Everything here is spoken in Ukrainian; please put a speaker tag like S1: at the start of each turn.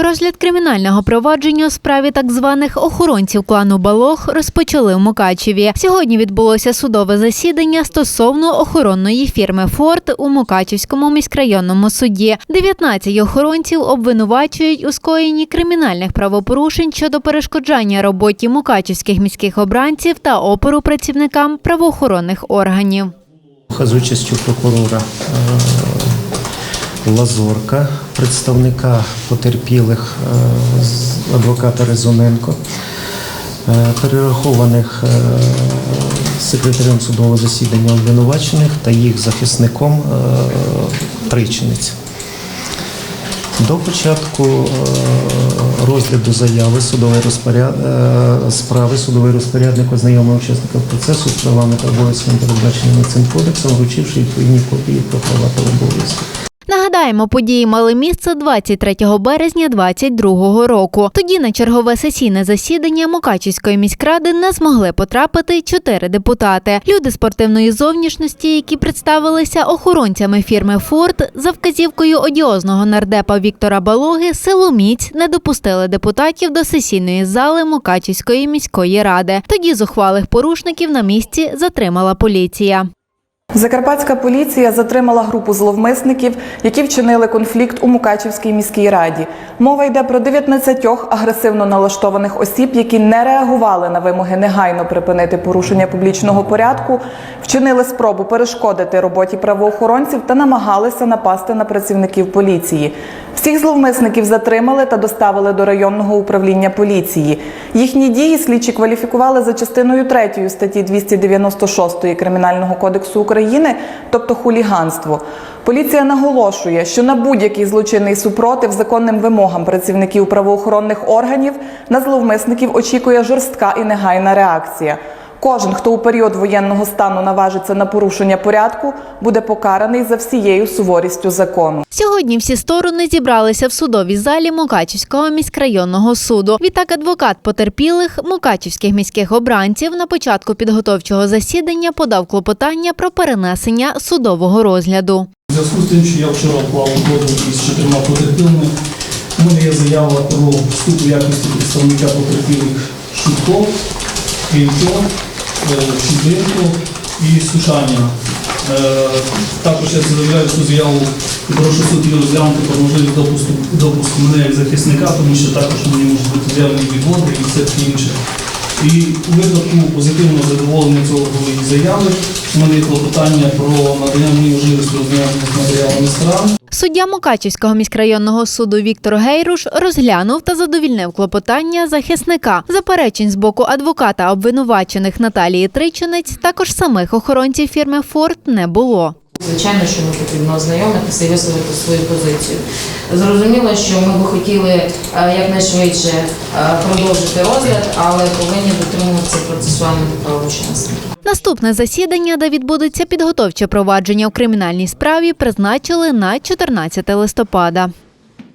S1: Розгляд кримінального провадження у справі так званих охоронців клану Балох розпочали в Мукачеві. Сьогодні відбулося судове засідання стосовно охоронної фірми Форт у Мукачевському міськрайонному суді. 19 охоронців обвинувачують у скоєнні кримінальних правопорушень щодо перешкоджання роботі мукачевських міських обранців та опору працівникам правоохоронних органів.
S2: з участю прокурора Лазорка, представника потерпілих е, адвоката Резоненко, е, перерахованих е, секретарем судового засідання обвинувачених та їх захисником е. До початку розгляду заяви судовий розпоряд... справи судовий розпорядник ознайомив учасників процесу з правами та обов'язками, передбаченими цим кодексом, вручивши відповідні копії про права та обов'язки.
S1: Нагадаємо, події мали місце 23 березня 2022 року. Тоді на чергове сесійне засідання Мукачівської міськради не змогли потрапити чотири депутати. Люди спортивної зовнішності, які представилися охоронцями фірми Форд, за вказівкою одіозного нардепа Віктора Балоги, силоміць не допустили депутатів до сесійної зали Мукачівської міської ради. Тоді зухвалих порушників на місці затримала поліція.
S3: Закарпатська поліція затримала групу зловмисників, які вчинили конфлікт у Мукачівській міській раді. Мова йде про 19 агресивно налаштованих осіб, які не реагували на вимоги негайно припинити порушення публічного порядку, вчинили спробу перешкодити роботі правоохоронців та намагалися напасти на працівників поліції. Всіх зловмисників затримали та доставили до районного управління поліції. Їхні дії слідчі кваліфікували за частиною 3 статті 296 Кримінального кодексу України, тобто хуліганство. Поліція наголошує, що на будь-який злочинний супротив законним вимогам працівників правоохоронних органів на зловмисників очікує жорстка і негайна реакція. Кожен, хто у період воєнного стану наважиться на порушення порядку, буде покараний за всією суворістю закону.
S1: Сьогодні всі сторони зібралися в судовій залі Мукачівського міськрайонного суду. Відтак адвокат потерпілих мукачівських міських обранців на початку підготовчого засідання подав клопотання про перенесення судового розгляду.
S4: У зв'язку з тим, що я вчора вклав угоду із чотирма потерпілими, у мене є заява про вступ у якості представника потерпілих Шутко, Крілько, Чудинко і Сушаня. Е, Також я заявляю цю заяву і прошу суд її розглянути про можливість допуску, допуску мене як захисника, тому що також мені можуть бути з'явлені відводи і все таке інше. І у випадку позитивного задоволення цього її заяви у мене є клопотання про надання мені можливості ознайомитися з матеріалами сторон.
S1: Суддя Мукачівського міськрайонного суду Віктор Гейруш розглянув та задовільнив клопотання захисника. Заперечень з боку адвоката обвинувачених Наталії Тричинець, також самих охоронців фірми Форт не було.
S5: Звичайно, що ми потрібно ознайомитися і висловити свою позицію. Зрозуміло, що ми би хотіли е, якнайшвидше е, продовжити розгляд, але повинні дотримуватися процесуальних правочинства.
S1: Наступне засідання, де відбудеться підготовче провадження у кримінальній справі, призначили на 14 листопада.